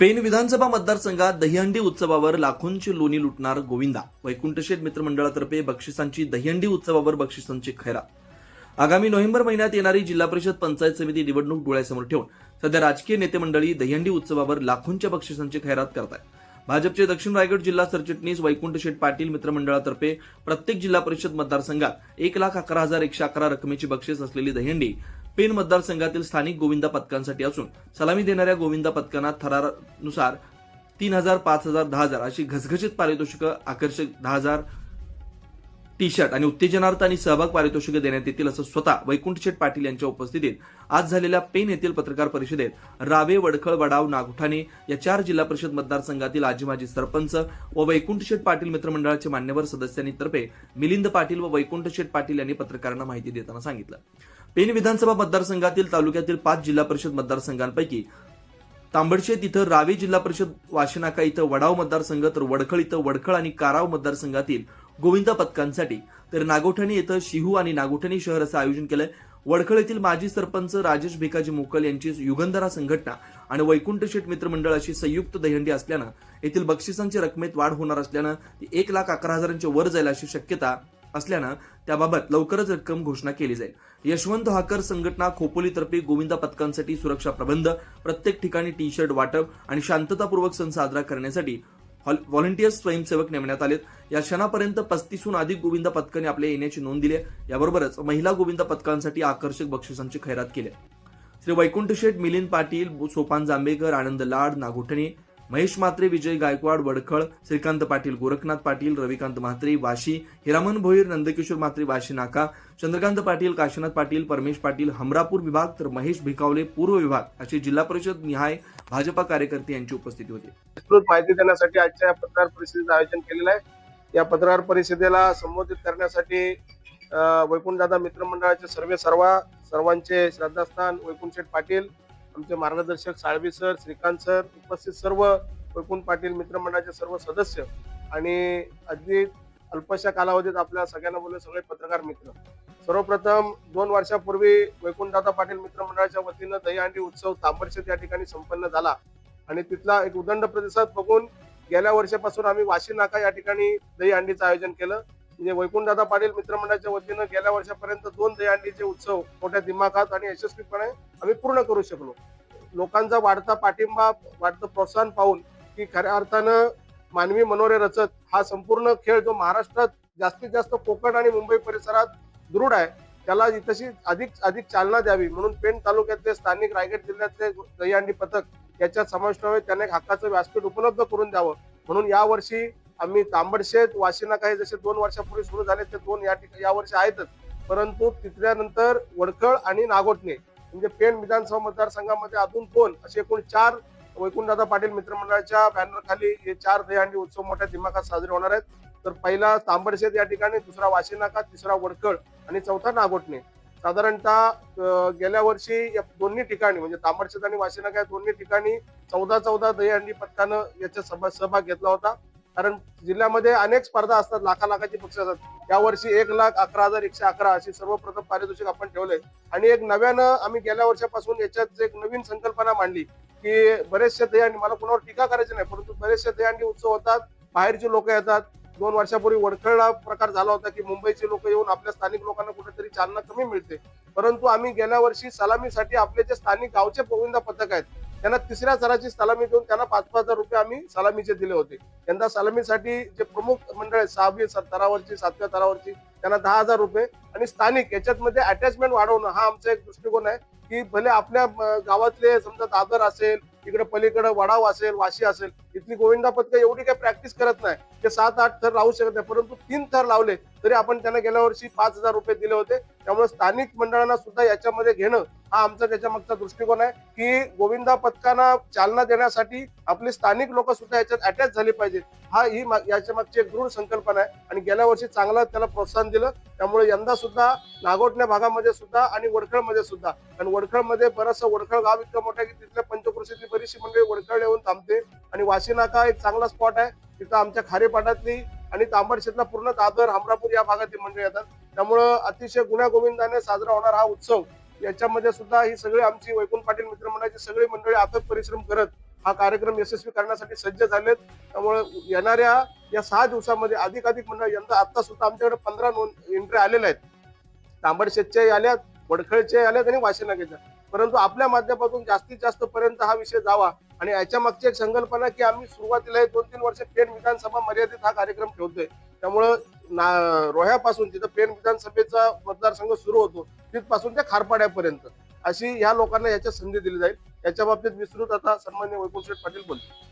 Pen विधानसभा मतदारसंघात दहीहंडी उत्सवावर लाखोंची लोणी लुटणार गोविंदा. वैकुंठशेठ मित्रमंडळातर्फे बक्षिसांची दहीहंडी उत्सवावर बक्षिसांची खैरात आगामी नोव्हेंबर महिन्यात येणारी जिल्हा परिषद पंचायत समिती निवडणूक डोळ्यासमोर ठेवून सध्या राजकीय नेते मंडळी दहीहंडी उत्सवावर लाखोंच्या बक्षिसांची खैरात करताय भाजपचे दक्षिण रायगड जिल्हा सरचिटणीस वैकुंठ शेठ पाटील मित्रमंडळातर्फे प्रत्येक जिल्हा परिषद मतदारसंघात एक लाख अकरा हजार एकशे अकरा रकमेची बक्षीस असलेली दहीहंडी पेन मतदारसंघातील स्थानिक गोविंदा पथकांसाठी असून सलामी देणाऱ्या गोविंदा पथकांना थरानुसार तीन हजार पाच हजार दहा हजार अशी घसघशीत पारितोषिकं आकर्षक दहा हजार टी शर्ट आणि उत्तेजनार्थ आणि सहभाग पारितोषिकं देण्यात येतील असं स्वतः वैकुंठ शेठ पाटील यांच्या उपस्थितीत आज झालेल्या पेन येथील पत्रकार परिषदेत रावे वडखळ वडाव नागुठाणे या चार जिल्हा परिषद मतदारसंघातील आजी माजी सरपंच व वैकुंठ शेठ पाटील मित्रमंडळाचे मान्यवर सदस्यांनी तर्फे मिलिंद पाटील व वैकुंठ शेठ पाटील यांनी पत्रकारांना माहिती देताना सांगितलं. पेन विधानसभा मतदारसंघातील तालुक्यातील पाच जिल्हा परिषद मतदारसंघांपैकी तांबडशेत इथं रावे जिल्हा परिषद वाशिनाका इथं वडाव मतदारसंघ तर वडखळ इथं वडखळ आणि काराव मतदारसंघातील गोविंदा पथकांसाठी तर नागोठणी इथं शिहू आणि नागोठणी शहर असं आयोजन केलंय. वडखळ येथील माजी सरपंच राजेश भिकाजी मोकल यांची युगंधरा संघटना आणि वैकुंठ शेठ मित्रमंडळ अशी संयुक्त दहंडी असल्यानं येथील बक्षिसांच्या रकमेत वाढ होणार असल्यानं ती एक लाख अकरा हजारांच्या वर जाईल अशी शक्यता असल्यानं त्याबाबत लवकरच रक्कम घोषणा केली जाईल. यशवंत हाकर संघटना खोपोलीतर्फे गोविंदा पथकांसाठी सुरक्षा प्रबंध प्रत्येक ठिकाणी टी शर्ट वाटप आणि शांततापूर्वक सण साजरा करण्यासाठी व्हॉलंटियर्स स्वयंसेवक नेमण्यात आलेत. या क्षणापर्यंत पस्तीसहून अधिक गोविंदा पथकाने आपल्या येण्याची नोंद दिली आहे. याबरोबरच महिला गोविंदा पथकांसाठी आकर्षक बक्षिसांची खैरात केली श्री वैकुंठ शेठ मिलिंद पाटील सोपान जांभेकर आनंद लाड नागोठणे महेश म्हात्रे विजय गायकवाड वडखळ श्रीकांत पाटील गोरखनाथ पाटील रविकांत म्हात्रे वाशी हिरामन भोईर नंदकिशोर म्हात्रे वाशी नाका चंद्रकांत पाटील काशीनाथ पाटील परमेश पाटील हमरापूर विभाग तर महेश भिकावले पूर्व विभाग असे जिल्हा परिषद निहाय भाजपा कार्यकर्ते यांची उपस्थिती होती. विस्तृत माहिती देण्यासाठी आजच्या पत्रकार परिषदेचं आयोजन केलेलं आहे. या पत्रकार परिषदेला संबोधित करण्यासाठी वैकुंठदादा मित्रमंडळाचे सर्वे सर्वा सर्वांचे श्रद्धास्थान वैकुंठशेठ पाटील आमचे मार्गदर्शक साळवी सर श्रीकांत सर उपस्थित सर्व वैकुंठ पाटील मित्रमंडळाचे सर्व सदस्य आणि अगदी अल्पशा कालावधीत आपल्या सगळ्यांना बोलले सगळे पत्रकार मित्र. सर्वप्रथम दोन वर्षापूर्वी वैकुंठदादा पाटील मित्रमंडळाच्या वतीनं दहीहंडी उत्सव तांबरशेत या ठिकाणी संपन्न झाला. आणि तिथला एक उदंड प्रतिसाद बघून गेल्या वर्षापासून आम्ही वाशी नाका या ठिकाणी दहीहंडीचं आयोजन केलं. म्हणजे वैकुंठदादा पाटील मित्रमंडळाच्या वतीनं गेल्या वर्षापर्यंत दोन दहीहंडीचे उत्सव मोठ्या दिमाखात आणि यशस्वीपणे आम्ही पूर्ण करू शकलो. लोकांचा वाढता पाठिंबा वाढतं प्रोत्साहन पाहून की खऱ्या अर्थानं मानवी मनोरे रचत हा संपूर्ण खेळ जो महाराष्ट्रात जास्तीत जास्त कोकण आणि मुंबई परिसरात दृढ आहे त्याला तशी अधिक अधिक चालना द्यावी म्हणून पेण तालुक्यातले स्थानिक रायगड जिल्ह्यातले दहीहंडी पथक याच्यात समाविष्ट व्हावे त्याने हक्काचं व्यासपीठ उपलब्ध करून द्यावं म्हणून यावर्षी आम्ही तांबडशेत वाशिना काही जसे दोन वर्षापूर्वी सुरू झाले ते दोन या ठिकाणी यावर्षी आहेतच. परंतु तिथल्यानंतर वडखळ आणि नागोटणे म्हणजे पेण विधानसभा मतदारसंघामध्ये अजून दोन असे एकूण चार वैकुंठदादा पाटील मित्रमंडळाच्या बॅनर खाली हे चार दहीहंडी उत्सव मोठ्या दिमाखात साजरे होणार आहेत. तर पहिला तांबडशेत या ठिकाणी दुसरा वाशिनाका तिसरा वडखळ आणि चौथा नागोटणे. साधारणतः गेल्या वर्षी या दोन्ही ठिकाणी म्हणजे तांबडशेत आणि वाशिनाका या दोन्ही ठिकाणी चौदा चौदा दहीहंडी पथकानं याच्या सभा सहभाग घेतला होता. कारण जिल्ह्यामध्ये अनेक स्पर्धा असतात लाखा लाखाची पक्ष असतात. यावर्षी एक लाख अकरा हजार एकशे अकरा अशी सर्वप्रथम पारितोषिक आपण ठेवले आणि एक नव्यानं आम्ही गेल्या वर्षापासून याच्यात एक नवीन संकल्पना मांडली की बरेचसे दहीहंडी मला कोणावर टीका करायची नाही परंतु बरेचसे दहीहंडी उत्सव होतात बाहेरची लोक येतात. दोन वर्षापूर्वी वडखळला प्रकार झाला होता की मुंबईचे लोक येऊन आपल्या स्थानिक लोकांना कुठेतरी चालना कमी मिळते. परंतु आम्ही गेल्या वर्षी सलामीसाठी आपले जे स्थानिक गावचे गोविंदा पथक आहेत त्यांना तिसऱ्या सराची सलामी देऊन त्यांना पाच पाच हजार रुपये आम्ही सलामीचे दिले होते. यंदा सलामीसाठी जे प्रमुख मंडळ आहे सहावी स्तरावरची तरावरची सातव्या तरावरची त्यांना दहा हजार रुपये आणि स्थानिक याच्यात मध्ये अटॅचमेंट वाढवणं हा आमचा एक दृष्टिकोन आहे की भले आपल्या गावातले समजा दादर असेल इकडे पलीकडे वडाव असेल वाशी असेल इथली गोविंदा पथकं एवढी काही प्रॅक्टिस करत नाही. ते सात आठ थर लावू शकत नाही परंतु तीन थर लावले तरी आपण त्यांना गेल्या वर्षी पाच हजार रुपये दिले होते. त्यामुळे स्थानिक मंडळांना सुद्धा याच्यामध्ये घेणं हा आमचा त्याच्या मागचा दृष्टिकोन आहे की गोविंदा पथकांना चालना देण्यासाठी आपले स्थानिक लोक सुद्धा याच्यात अटॅच झाले पाहिजेत. हा ही याच्या मागची एक दृढ संकल्पना आहे. आणि गेल्या वर्षी चांगला त्याला प्रोत्साहन दिलं. त्यामुळे यंदा सुद्धा नागोटण्या भागामध्ये सुद्धा आणि वडखळमध्ये सुद्धा. आणि वडखळमध्ये बरंचसं वडखळ गाव इतकं मोठं आहे की तिथल्या पंचकृषीतली बरीचशी मंडळी वडखळ येऊन थांबते. आणि वाशी नाका एक चांगला स्पॉट आहे. तिथं आमच्या खारेपाटातली आणि तांबडशेतला पूर्ण दादर हमरापूर या भागातील मंडळी येतात. त्यामुळं अतिशय गुण्या गोविंदाने साजरा होणारा हा उत्सव याच्यामध्ये सुद्धा ही सगळी आमची वैकुंठ पाटील मित्रमंडळाची सगळी मंडळी अथक परिश्रम करत हा कार्यक्रम यशस्वी करण्यासाठी सज्ज झालेत. त्यामुळे येणाऱ्या या सहा दिवसामध्ये अधिक अधिक मंडळ यंदा आता सुद्धा आमच्याकडे पंधरा नोंद एंट्री आलेल्या आहेत. तांबडशेतच्या आल्यात वडखळचे आल्यात आणि वाशिनागेच्या. परंतु आपल्या माध्यमातून जास्तीत जास्त पर्यंत हा विषय जावा आणि याच्या मागची एक संकल्पना की आम्ही सुरुवातीला हे दोन तीन वर्ष पेण विधानसभा मर्यादित हा कार्यक्रम ठेवतोय. त्यामुळं ना रोह्यापासून तिथं पेण विधानसभेचा मतदारसंघ सुरू होतो तिथपासून ते खारपाड्यापर्यंत. अशी ह्या लोकांना याच्यात संधी दिली जाईल. याच्या बाबतीत विस्तृत आता सन्मान्य वैकुंठ पाटील दही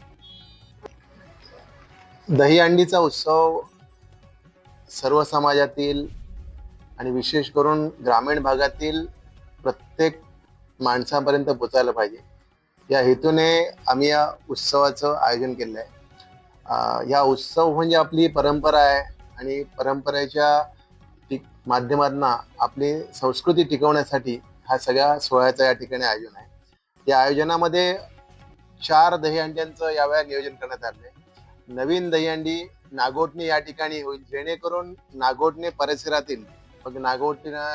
दहीहंडीचा उत्सव सर्व समाजातील आणि विशेष करून ग्रामीण भागातील प्रत्येक माणसापर्यंत पोचायला पाहिजे. या हेतूने आम्ही या उत्सवाचं आयोजन केलं आहे या उत्सव म्हणजे आपली परंपरा आहे. आणि परंपरेच्या टिक माध्यमातून आपली संस्कृती टिकवण्यासाठी हा सगळ्या सोहळ्याचा या ठिकाणी आयोजन आहे. या आयोजनामध्ये चार दहीहंड्यांचं यावेळा नियोजन करण्यात आलं आहे नवीन दहीहंडी नागोटणे या ठिकाणी होईल जेणेकरून नागोटणे परिसरातील मग नागोटणे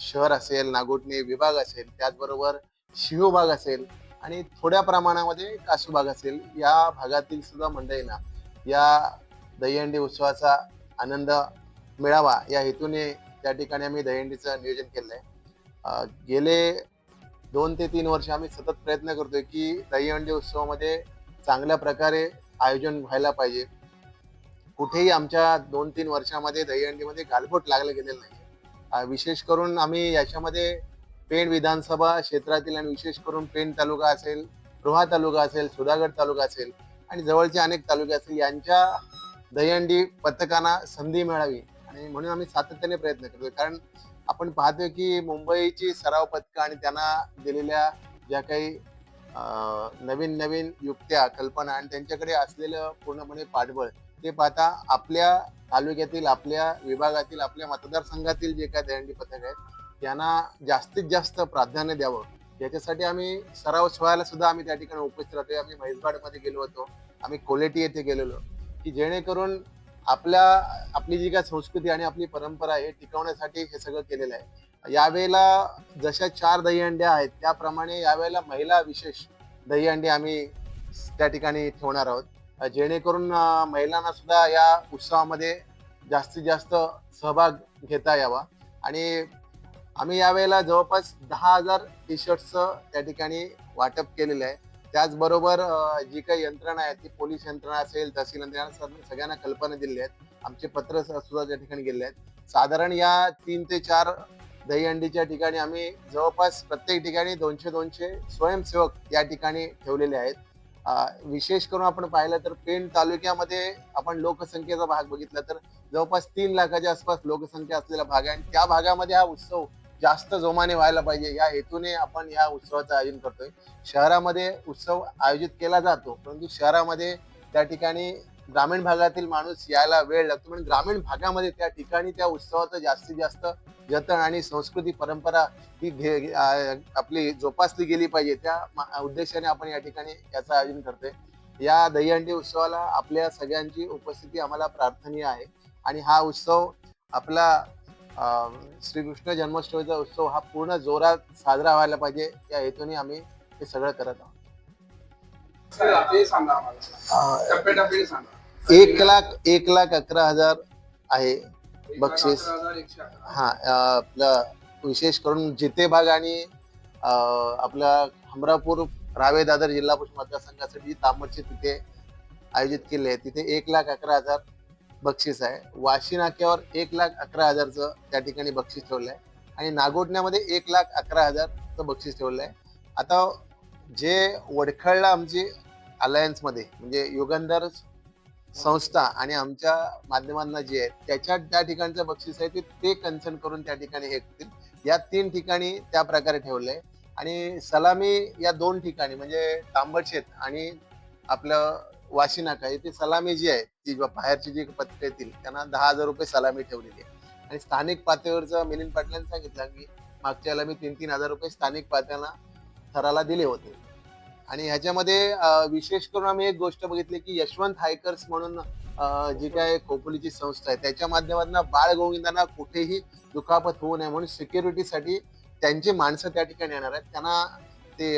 शहर असेल नागोटणे विभाग असेल त्याचबरोबर शिव भाग असेल आणि थोड्या प्रमाणामध्ये कासू भाग असेल या भागातील सुद्धा मंडळींना या दहीहंडी उत्सवाचा आनंद मिळावा या हेतूने त्या ठिकाणी आम्ही दहीहंडीचं नियोजन केलं आहे गेले दोन ते तीन वर्ष आम्ही सतत प्रयत्न करतोय की दहीहंडी उत्सवामध्ये चांगल्या प्रकारे आयोजन व्हायला पाहिजे. कुठेही आमच्या दोन तीन वर्षामध्ये दहीहंडीमध्ये गालबोट लागलं गेलेलं नाही विशेष करून आम्ही याच्यामध्ये पेण विधानसभा क्षेत्रातील आणि विशेष करून पेण तालुका असेल रोहा तालुका असेल सुधागड तालुका असेल आणि जवळचे अनेक तालुके असतील यांच्या दहीहंडी पथकांना संधी मिळावी. आणि म्हणून आम्ही सातत्याने प्रयत्न करतोय. कारण आपण पाहतोय की मुंबईची सराव पथकं आणि त्यांना दिलेल्या ज्या काही नवीन नवीन युक्त्या कल्पना आणि त्यांच्याकडे असलेलं पूर्णपणे पाठबळ ते पाहता आपल्या तालुक्यातील आपल्या विभागातील आपल्या मतदारसंघातील जे काय दहीहंडी पथक आहेत त्यांना जास्तीत जास्त प्राधान्य द्यावं. याच्यासाठी आम्ही सराव सोहळ्याला सुद्धा आम्ही त्या ठिकाणी उपस्थित राहतोय. आम्ही म्हैसबाडमध्ये गेलो होतो. आम्ही कोलेटी येथे गेलेलो. की जेणेकरून आपल्या आपली जी काय संस्कृती आणि आपली परंपरा आहे हे टिकवण्यासाठी हे सगळं केलेलं आहे. यावेळेला जशा चार दहीहंड्या आहेत त्याप्रमाणे यावेळेला महिला विशेष दहीहंडी आम्ही त्या ठिकाणी ठेवणार आहोत. जेणेकरून महिलांना सुद्धा या उत्सवामध्ये जास्तीत जास्त सहभाग घेता यावा. आणि आम्ही यावेळेला जवळपास दहा हजार टी शर्टचं त्या ठिकाणी वाटप केलेलं आहे. त्याचबरोबर जी काही यंत्रणा आहे ती पोलीस यंत्रणा असेल तहसील यंत्रणा सगळ्यांना कल्पना दिलेल्या आहेत. आमचे पत्र सुद्धा त्या ठिकाणी गेले आहेत. साधारण या तीन ते चार दहीहंडीच्या ठिकाणी आम्ही जवळपास प्रत्येक ठिकाणी दोनशे दोनशे स्वयंसेवक या ठिकाणी ठेवलेले आहेत. विशेष करून आपण पाहिलं तर पेण तालुक्यामध्ये आपण लोकसंख्येचा भाग बघितला तर जवळपास तीन लाखाच्या आसपास लोकसंख्या असलेला भाग आहे. आणि त्या भागामध्ये हा उत्सव जास्त जोमाने व्हायला पाहिजे. या हेतूने आपण या उत्सवाचं आयोजन करतोय. शहरामध्ये उत्सव आयोजित केला जातो परंतु शहरामध्ये त्या ठिकाणी ग्रामीण भागातील माणूस यायला वेळ लागतो. पण ग्रामीण भागामध्ये त्या ठिकाणी त्या उत्सवाचं जास्तीत जास्त जतन आणि संस्कृती परंपरा ही घे आपली जोपासली गेली पाहिजे. त्या मा- उद्देशाने आपण या ठिकाणी याचं आयोजन करतोय. या दहीहंडी उत्सवाला आपल्या सगळ्यांची उपस्थिती आम्हाला प्रार्थनीय आहे. आणि हा उत्सव आपला श्रीकृष्ण जन्माष्टमीचा उत्सव हा पूर्ण जोरात साजरा व्हायला पाहिजे. या हेतूने आम्ही हे सगळं करत आहोत. एक लाख एक लाख अकरा हजार आहे बक्षीस. हा आपलं विशेष करून जिते भाग आणि आपला हमरापूर रावे दादर जिल्हा परिषद मतदारसंघासाठी तांबडचे तिथे आयोजित केले. आहे तिथे एक लाख अकरा हजार बक्षीस आहे. वाशी नाक्यावर एक लाख अकरा हजारचं त्या ठिकाणी बक्षीस ठेवलं आहे आणि नागोटण्यामध्ये एक लाख अकरा हजारचं बक्षीस ठेवलं आहे आता जे वडखळला आमची अलायन्समध्ये म्हणजे युगंधर संस्था आणि आमच्या माध्यमांना जे आहे त्याच्या त्या ठिकाणचं बक्षीस आहे ते ते कन्सर्न करून त्या ठिकाणी हे करतील. या तीन ठिकाणी त्या प्रकारे ठेवलं आहे आणि सलामी या दोन ठिकाणी म्हणजे तांबडशेत आणि आपलं वाशी नाका इथे सलामी जी आहे ती बाहेरची जी पत्र येतील त्यांना दहा हजार रुपये सलामी ठेवलेली आहे. आणि स्थानिक पातळीवरचं मिलिंद पाटलांनी सांगितलं की मागच्या वेळेला मी तीन तीन हजार रुपये स्थानिक पातळ्यांना थराला दिले होते. आणि ह्याच्यामध्ये विशेष करून आम्ही एक गोष्ट बघितली की यशवंत हायकर्स म्हणून जी काय खोपोलीची संस्था आहे त्याच्या माध्यमातून बाळ गोविंदांना कुठेही दुखापत होऊ नये म्हणून सिक्युरिटीसाठी त्यांची माणसं त्या ठिकाणी येणार आहेत. त्यांना ते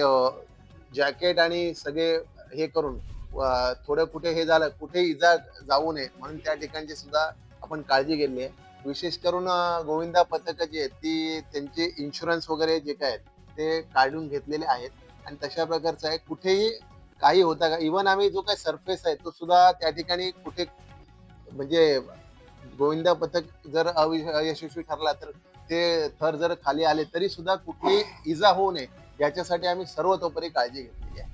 जॅकेट आणि सगळे हे करून थोडं कुठे हे झालं कुठे इजा जाऊ नये म्हणून त्या ठिकाणची सुद्धा आपण काळजी घेतली आहे. विशेष करून गोविंदा पथक जी आहेत ती त्यांचे इन्शुरन्स वगैरे जे काय आहेत ते काढून घेतलेले आहेत. आणि तशा प्रकारचं आहे कुठेही काही होता का इव्हन आम्ही जो काही सरफेस आहे तो सुद्धा त्या ठिकाणी कुठे म्हणजे गोविंदा पथक जर अयशस्वी ठरला तर ते थर जर खाली आले तरी सुद्धा कुठेही इजा होऊ नये याच्यासाठी आम्ही सर्वतोपरी काळजी घेतलेली आहे.